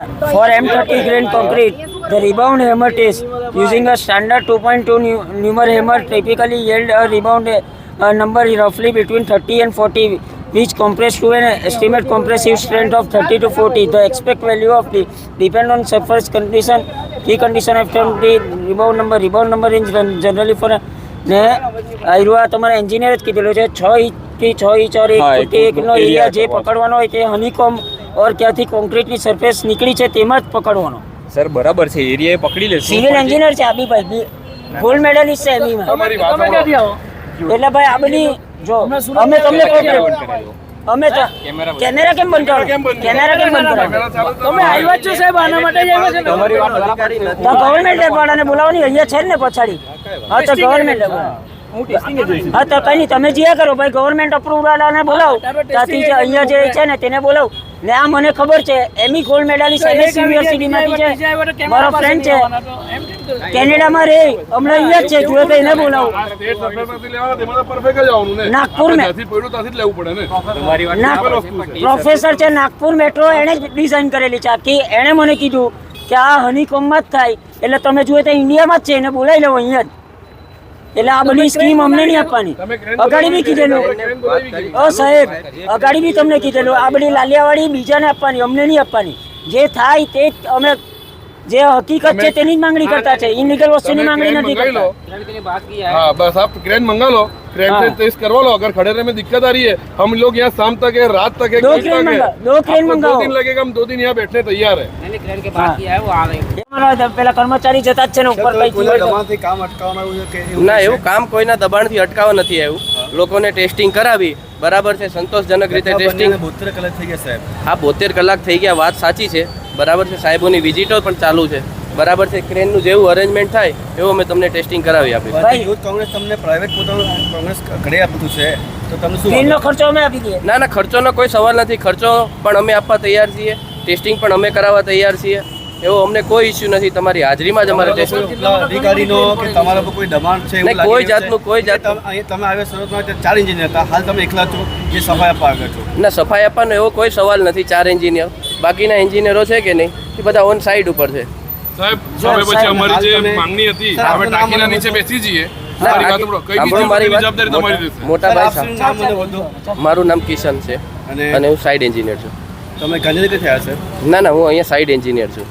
For M30 grain concrete, the rebound hammer test using a standard 2.2 nu- number hammer typically yield a rebound a number roughly between 30 and 40, which compressed to an estimate compressive strength of 30 to 40. The expect value of the depend on surface condition, key condition after the rebound number. Rebound number is generally for ને આયરું આ તમારા engineer જ કીધેલું છે છ ઇંચથી છ inch ઓર એક ફૂટ એકનો એરિયા જે પકડવાનો હોય તે હનીકોમ ઓર ક્યાંથી કોન્ક્રીટની સરફેસ નીકળી છે તેમાં જ પકડવાનો. સર બરાબર છે. એરિયા એ પકડી લેશું. સિવિલ એન્જિનિયર છે આબીભાઈ. ગોલ્ડ મેડલિસ્ટ છે એમીમાં એટલે ભાઈ આ બધી જો અમે તમને અમે તો કેમેરા કેમ બંધ કરો કેમેરા કેમ બંધ કરો તમે આવ્યા જ છો સાહેબ આના માટે જ આવ્યા છો તમારી વાત બરાબર નથી. તો ગવર્મેન્ટ વાળાને બોલાવવાની અહીંયા છે ને પછાડી. હા તો ગવર્મેન્ટ હા તો કઈ નહીં તમે જે કરો ભાઈ ગવર્મેન્ટ અપ્રુવ વાળાને બોલાવો. ત્યાંથી જે અહીંયા જે છે ને તેને બોલાવો. ને આ મને ખબર છે એમી ગોલ્ડ મેડાલિસ્ટ એમએસ યુનિવર્સિટીમાંથી છે. મારો ફ્રેન્ડ છે. કેનેડામાં રે હમણાં અહીંયા જ છે જોઈએ તો એને બોલાવો. નાગપુર. પ્રોફેસર છે. નાગપુર મેટ્રો એણે જ ડિઝાઇન કરેલી છે. આખી એણે મને કીધું કે આ હનીકોમમાં જ થાય. એટલે તમે જુઓ તો ઇન્ડિયામાં જ છે એને બોલાવી લેવો અહીંયા જ. એટલે આ બધી સ્કીમ અમને નહીં આપવાની. અગાડી બી કીધેલું. અ સાહેબ અગાડી બી તમને કીધેલું. આ બધી લાલિયાવાળી બીજાને આપવાની અમને નહીં આપવાની. જે થાય તે અમે જે હકીકત છે તેની જ માંગણી કરતા છે. ઇનલીગલ વસ્તુની માંગણી નથી કરતા. બસ આપ ક્રેન મંગા लो क्रेन हाँ। से टेस्ट करवा लो अगर खड़े रहने में दिक्कत आ रही है हम लोग यहाँ शाम तक है रात तक है दो कल क्रेन तक है मंगा- दो क्रेन आपको मंगाओ। दो दिन लगेगा हम दो दिन यहाँ बैठने तैयार है અમારા પેલા કર્મચારી જતા જ છે ને ઉપર કઈ કોઈના દબાણથી કામ અટકાવવામાં આવ્યું છે કે એવું ના એવું કામ કોઈના દબાણથી અટકાવવા નથી આવ્યું લોકોને ટેસ્ટિંગ કરાવી બરાબર છે સંતોષજનક રીતે ટેસ્ટિંગ બોતેર કલાક થઈ ગયા સાહેબ હા બોતેર કલાક થઈ ગયા વાત સાચી છે બરાબર છે સાહેબોની વિઝિટો પણ ચાલુ છે બરાબર છે ક્રેનનું જેવું અરેન્જમેન્ટ થાય એવું અમે તમને ટેસ્ટિંગ કરાવી આપીશું ભાઈ. યુથ કોંગ્રેસ તમને પ્રાઇવેટ પોતાનું કોંગ્રેસ કરી આપતું છે તો તમને શું સ્ક્રીનનો ખર્ચો અમે આપી દઈએ. ના ના ખર્ચોનો કોઈ સવાલ નથી. ખર્ચો પણ અમે આપવા તૈયાર છીએ. ટેસ્ટિંગ પણ અમે કરાવવા તૈયાર છીએ. એવો અમને કોઈ ઇસ્યુ નથી. તમારી હાજરીમાં જ અમારે અધિકારીનો કે તમારા પર કોઈ દબાણ છે એવું કોઈ જાતનું, કોઈ જાત અહીંયા તમે આવ્યા સુરતમાં ચાર એન્જિનિયર હતા. હાલ તમે એકલા છો જે સફાઈ આપવા આગળ છો. ના સફાઈ આપવાનો એવો કોઈ સવાલ નથી. ચાર એન્જિનિયર બાકીના એન્જિનિયરો છે કે નહીં? એ બધા ઓન સાઈડ ઉપર છે. સાહેબ હવે પછી અમારી જે માંગણી હતી અમે ટાંકીના નીચે બેસી જઈએ. મોટા ભાઈ આપનું સાહેબ. નામ મને બોલો મારું નામ કિશન છે અને અને હું સાઈડ એન્જિનિયર છું. તમે ગાંધીનગર થયા છે ના ના હું અહીંયા સાઈડ એન્જિનિયર છું.